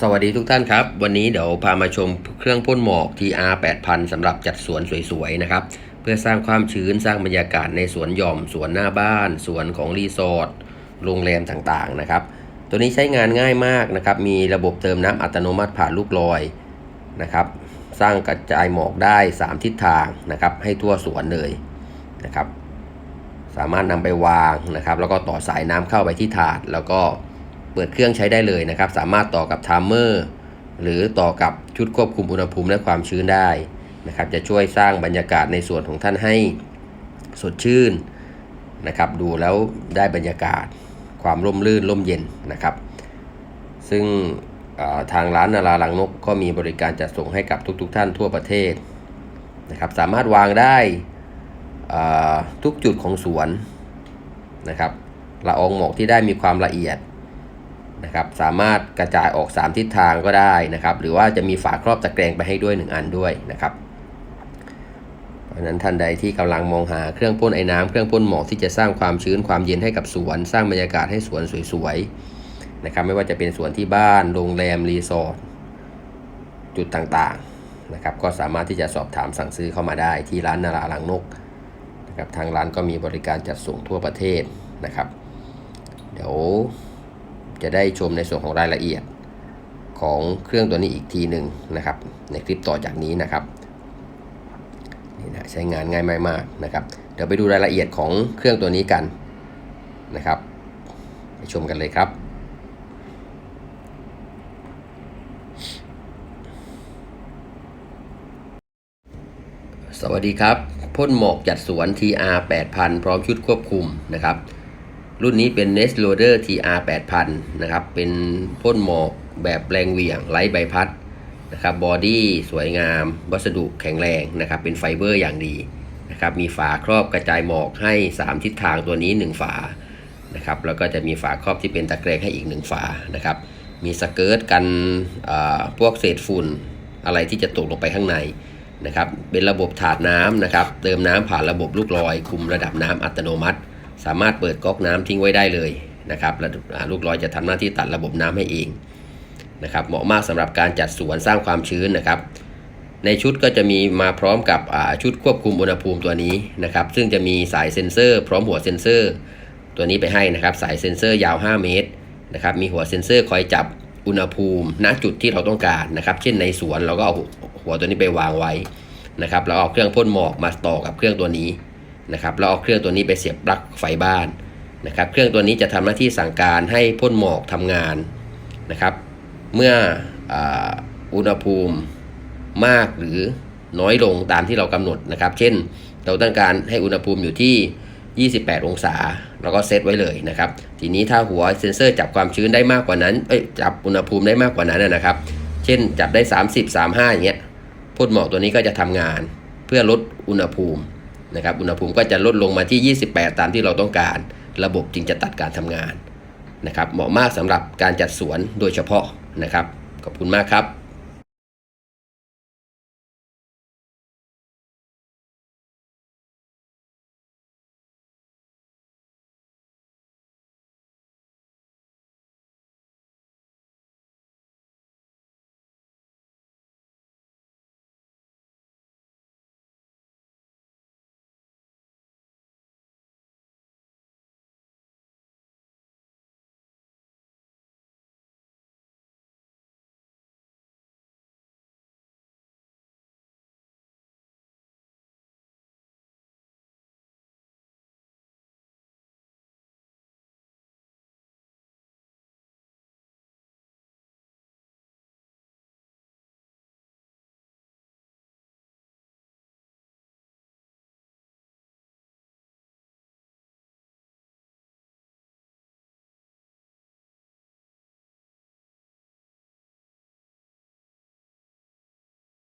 สวัสดีทุกท่านครับ วันนี้เดี๋ยวพามาชมเครื่องพ่นหมอก TR 8000สำหรับจัดสวนสวยๆนะครับ เพื่อสร้างความชื้นสร้างบรรยากาศในสวนหย่อม สวนหน้าบ้าน สวนของรีสอร์ทโรงแรมต่างๆนะครับ ตัวนี้ใช้งานง่ายมากนะครับ มีระบบเติมน้ำอัตโนมัติผ่านลูกลอยนะครับ สร้างกระจายหมอกได้ 3 ทิศทางนะครับ ให้ทั่วสวนเลยนะครับ สามารถนำไปวางนะครับ แล้วก็ต่อสายน้ำเข้าไปที่ถาดแล้วก็ เปิดเครื่องใช้ได้เลยนะครับ สามารถต่อกับไทม์เมอร์หรือต่อกับชุดควบคุมอุณหภูมิและความชื้นได้นะครับ จะช่วยสร้างบรรยากาศในส่วนของท่านให้สดชื่นนะครับ ดูแล้วได้บรรยากาศความร่มรื่นร่มเย็นนะครับ ซึ่งทางร้านนาราลังนกก็มีบริการจัดส่งให้กับทุกๆทท่านทั่วประเทศนะครับ สามารถวางได้ทุกจุดของสวนนะครับละอองหมอกที่ได้มีความละเอียด นะครับสามารถกระจายออก 3 ทิศทางก็ได้นะครับ หรือว่าจะมีฝาครอบตะแกรงไปให้ด้วย 1 อันด้วยนะครับเพราะนั้นท่านใดที่กำลังมองหาเครื่องพ่นไอ้น้ำเครื่องพ่นหมอกที่จะสร้างความชื้นความเย็นให้กับสวน สร้างบรรยากาศให้สวนสวยๆนะครับไม่ว่าจะเป็นสวนที่บ้านโรงแรมรีสอร์ทจุดต่างๆนะครับก็สามารถที่จะสอบถามสั่งซื้อเข้ามาได้ที่ร้านนาราลังนกนะครับทางร้านก็มีบริการจัดส่งทั่วประเทศนะครับ เดี๋ยว จะได้ชมในส่วนของรายละเอียดของเครื่องตัวนี้อีกทีหนึ่งนะครับ ในคลิปต่อจากนี้นะครับนี่นะใช้งานง่ายมากๆนะครับ เดี๋ยวไปดูรายละเอียดของเครื่องตัวนี้กันนะครับ ไปชมกันเลยครับสวัสดีครับ พ่นหมอกจัดสวน TR 8000 พร้อมชุดควบคุมนะครับ รุ่นนี้เป็น Nest Loader TR 8000นะครับ เป็นพ่นหมอกแบบแรงเหวี่ยงไร้ใบพัดนะครับบอดี้สวยงาม วัสดุแข็งแรงนะครับ เป็นไฟเบอร์อย่างดีนะครับ มีฝาครอบกระจายหมอกให้ 3 ทิศทางตัวนี้ 1 ฝานะครับ แล้วก็จะมีฝาครอบที่เป็นตะแกรงให้อีก 1 ฝานะครับ มีสเกิร์ตกันพวกเศษฝุ่นอะไรที่จะตกลงไปข้างในนะครับ เป็นระบบถาดน้ำนะครับ เติมน้ำผ่านระบบลูกลอย คุมระดับน้ำอัตโนมัติ สามารถเปิดก๊อกน้ำทิ้งไว้ได้เลยนะครับระลูกลอยจะทำหน้าที่ตัดระบบน้ำให้เองนะครับเหมาะมากสำหรับการจัดสวนสร้างความชื้นนะครับ ในชุดก็จะมีมาพร้อมกับชุดควบคุมอุณหภูมิตัวนี้นะครับ ซึ่งจะมีสายเซ็นเซอร์ พร้อมหัวเซ็นเซอร์ ตัวนี้ไปให้นะครับ สายเซ็นเซอร์ยาว 5 เมตรนะครับมีหัวเซ็นเซอร์คอยจับอุณหภูมิ ณจุดที่เราต้องการนะครับ เช่นในสวนเราก็เอาหัวตัวนี้ไปวางไว้นะครับเราเอาเครื่องพ่นหมอกมาต่อกับเครื่องตัวนี้ นะครับเราเอาเครื่องตัวนี้ไปเสียบปลั๊กไฟบ้านนะครับ เครื่องตัวนี้จะทำหน้าที่สั่งการให้พ่นหมอกทำงานนะครับ เมื่อออุณหภูมิมากหรือน้อยลงตามที่เรากำหนดนะครับ เช่น เราต้องการให้อุณหภูมิอยู่ที่ 28 องศาเราก็เซตไว้เลยนะครับ ทีนี้ถ้าหัวเซ็นเซอร์จับความชื้นได้มากกว่านั้นเอ้ยจับอุณหภูมิได้มากกว่านั้นนะนะครับ เช่นจับได้ 30 35อย่างเงี้ยพ่นหมอกตัวนี้ก็จะทำงาน เพื่อลดอุณหภูมิ นะครับอุณหภูมิก็จะลดลงมาที่ 28 ตามที่เราต้องการ ระบบจึงจะตัดการทำงานนะครับเหมาะมากสำหรับการจัดสวนโดยเฉพาะนะครับ ขอบคุณมากครับ